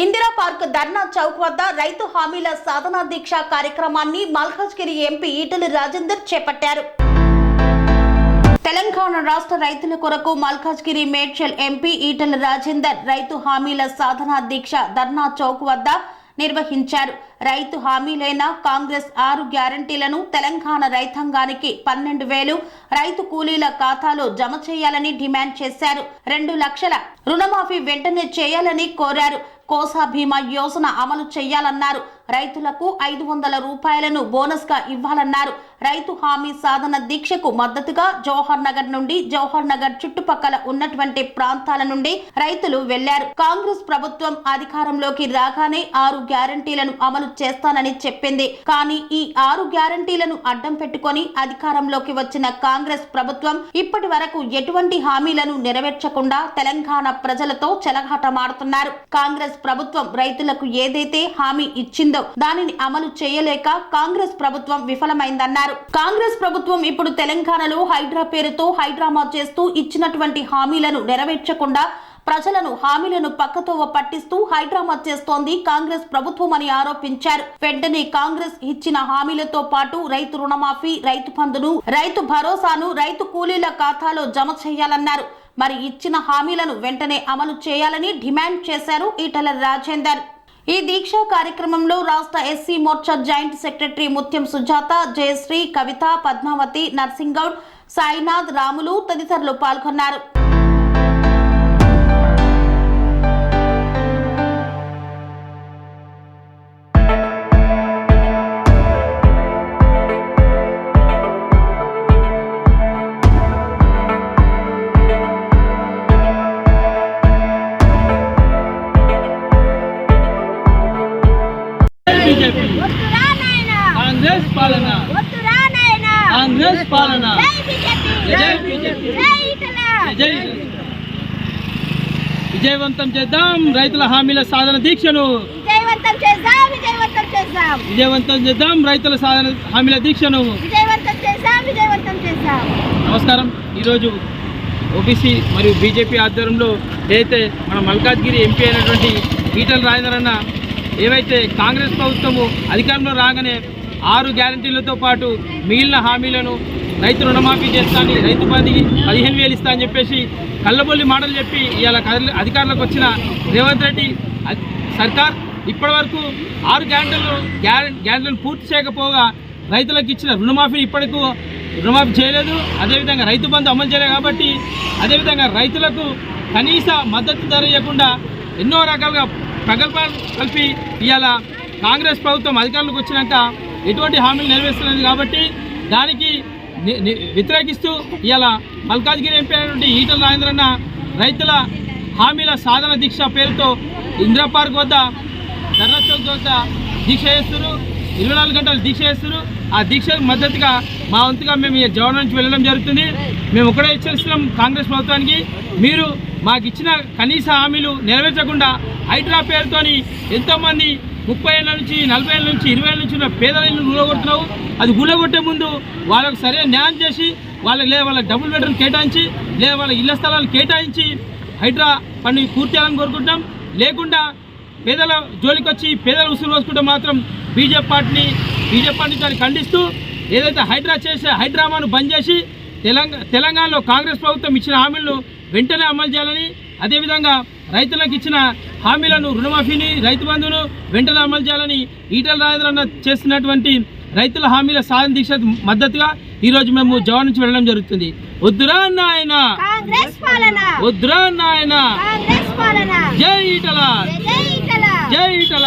Indira park ధర్నా చౌక్ వద్ద రైతు హామీల సాధనా దీక్ష కార్యక్రమాన్ని మల్కాజ్గిరి ఎంపీ ఈటలి రాజేందర్ చేపట్టారు. తెలంగాణ రాష్ట్ర రైతుల కొరకు మల్కాజ్గిరి మేడ్చల్ ఎంపీ ఈటెల రాజేందర్ రైతు హామీల సాధనా దీక్ష ధర్నా చౌక్ వద్ద నిర్వహించారు. రైతు హామీలైన కాంగ్రెస్ ఆరు గ్యారంటీలను తెలంగాణ రైతాంగానికి పన్నెండు వేలు రైతు కూలీల ఖాతాలో జమ చేయాలని డిమాండ్ చేశారు. రెండు లక్షల రుణమాఫీ వెంటనే చేయాలని కోరారు. కోసా బీమా యోజన అమలు చేయాలన్నారు. రైతులకు ఐదు వందల రూపాయలను బోనస్గా ఇవ్వాలన్నారు. రైతు హామీ సాధన దీక్షకు మద్దతుగా జవహర్ నగర్ నుండి జవహర్ నగర్ చుట్టుపక్కల ఉన్నటువంటి ప్రాంతాల నుండి రైతులు వెళ్ళారు. కాంగ్రెస్ ప్రభుత్వం అధికారంలోకి రాగానే ఆరు గ్యారంటీలను అమలు చేస్తానని చెప్పింది. కానీ ఈ ఆరు గ్యారంటీలను అడ్డం పెట్టుకొని అధికారంలోకి వచ్చిన కాంగ్రెస్ ప్రభుత్వం ఇప్పటి వరకు ఎటువంటి హామీలను నెరవేర్చకుండా తెలంగాణ ప్రజలతో చెలగాటమాడుతున్నారు. కాంగ్రెస్ ప్రభుత్వం రైతులకు ఏదైతే హామీ ఇచ్చిందో దానిని అమలు చేయలేక కాంగ్రెస్ ప్రభుత్వం విఫలమైందన్నారు. కాంగ్రెస్ ప్రభుత్వం ఇప్పుడు తెలంగాణలో హైడ్రా పేరుతో హైడ్రామా చేస్తూ ఇచ్చినటువంటి హామీలను నెరవేర్చకుండా ప్రజలను హామీలను పక్కతోవ పట్టిస్తూ హైడ్రామా చేస్తోంది కాంగ్రెస్ ప్రభుత్వం అని ఆరోపించారు. వెంటనే కాంగ్రెస్ ఇచ్చిన హామీలతో పాటు రైతు రుణమాఫీ రైతు బంధును రైతు భరోసాను రైతు కూలీల ఖాతాలో జమ చేయాలన్నారు. మరి ఇచ్చిన హామీలను వెంటనే అమలు చేయాలని డిమాండ్ చేశారు ఈటల రాజేందర్. ఈ దీక్షా కార్యక్రమంలో రాష్ట్ర SC Morcha joint secretary Mutyam Sujatha Jayashree Kavitha Padmavathi Narsingoud Sainath Ramulu తదితరులు పాల్గొన్నారు. కాంగ్రెస్ పాలన. కాంగ్రెస్ పాలన. విజయవంతం చేద్దాం రైతుల హామీల సాధన దీక్షను. విజయవంతం చేద్దాం రైతుల సాధన హామీల దీక్షను. నమస్కారం. ఈరోజు ఓబీసీ మరియు బీజేపీ ఆధ్వర్యంలో ఏదైతే మన మల్కాజ్గిరి ఎంపీ అయినటువంటి ఈటల రాజేందర్ అన్న ఏవైతే కాంగ్రెస్ ప్రభుత్వము అధికారంలో రాగానే ఆరు గ్యారంటీలతో పాటు మిగిలిన హామీలను రైతు రుణమాఫీ చేస్తాను రైతు పది పదిహేను వేలు ఇస్తా అని చెప్పేసి కళ్ళబొల్లి మాటలు చెప్పి ఇవాళ కదిలి- అధికారంలోకి వచ్చిన రేవంత్ రెడ్డి సర్కార్ ఇప్పటివరకు ఆరు గ్యారెంటీలు గ్యారెంటీలను పూర్తి చేయకపోగా రైతులకు ఇచ్చిన రుణమాఫీ ఇప్పటికు రుణమాఫీ చేయలేదు. అదేవిధంగా రైతు బంధు అమలు చేయలేదు కాబట్టి అదేవిధంగా రైతులకు కనీస మద్దతు ధర ఇవ్వకుండా ఎన్నో రకాలుగా ప్రగల్భాలు కలిపి ఇవాళ కాంగ్రెస్ ప్రభుత్వం అధికారంలోకి వచ్చినాక ఎటువంటి హామీలు నెరవేర్చలేదు కాబట్టి దానికి వ్యతిరేకిస్తూ ఇవాళ మల్కాజ్గిరి ఎంపీ అయినటువంటి ఈటల రాజేంద్రన్న రైతుల హామీల సాధన దీక్ష పేరుతో ఇందిరా పార్క్ వద్ద ధర్నా చౌక్ వద్ద దీక్ష చేస్తున్నారు. ఇరవై నాలుగు గంటలు దీక్ష చేస్తున్నారు. ఆ దీక్షకు మద్దతుగా మా వంతుగా మేము ఈ నుంచి వెళ్ళడం జరుగుతుంది. మేము ఒకటే హెచ్చరిస్తున్నాం కాంగ్రెస్ ప్రభుత్వానికి. మీరు మాకు ఇచ్చిన కనీస హామీలు నెరవేర్చకుండా హైడ్రా పేరుతోని ఎంతోమంది ముప్పై ఏళ్ళ నుంచి నలభై ఏళ్ళ నుంచి ఇరవై ఏళ్ళ నుంచి ఉన్న పేదల ఇల్లు గులగొడుతున్నావు అది గులగొట్టే ముందు వాళ్ళకు సరైన న్యాయం చేసి వాళ్ళకి లేదా వాళ్ళకి డబుల్ బెడ్రూమ్ కేటాయించి లేదా వాళ్ళ ఇళ్ళ స్థలాలు కేటాయించి హైడ్రా పని పూర్తి చేయాలని కోరుకుంటాం లేకుండా పేదల జోలికి వచ్చి పేదల ఉసురు వేసుకుంటే మాత్రం బీజేపీ పార్టీని బీజేపీ పార్టీ దాన్ని ఖండిస్తూ ఏదైతే హైడ్రా చేసే హైడ్రామాను బంద్ చేసి తెలంగాణ తెలంగాణలో కాంగ్రెస్ ప్రభుత్వం ఇచ్చిన హామీలను వెంటనే అమలు చేయాలని అదేవిధంగా రైతులకు ఇచ్చిన హామీలను రుణమాఫీని రైతు బంధువును వెంటనే అమలు చేయాలని ఈటల రాజేంద్ర అన్న చేస్తున్నటువంటి రైతుల హామీల సాధన దీక్ష మద్దతుగా ఈరోజు మేము జవాన్ నుంచి వెళ్ళడం జరుగుతుంది. వద్దురా నాయన! వద్దురా నాయన! జై ఈటల! జై ఈటల!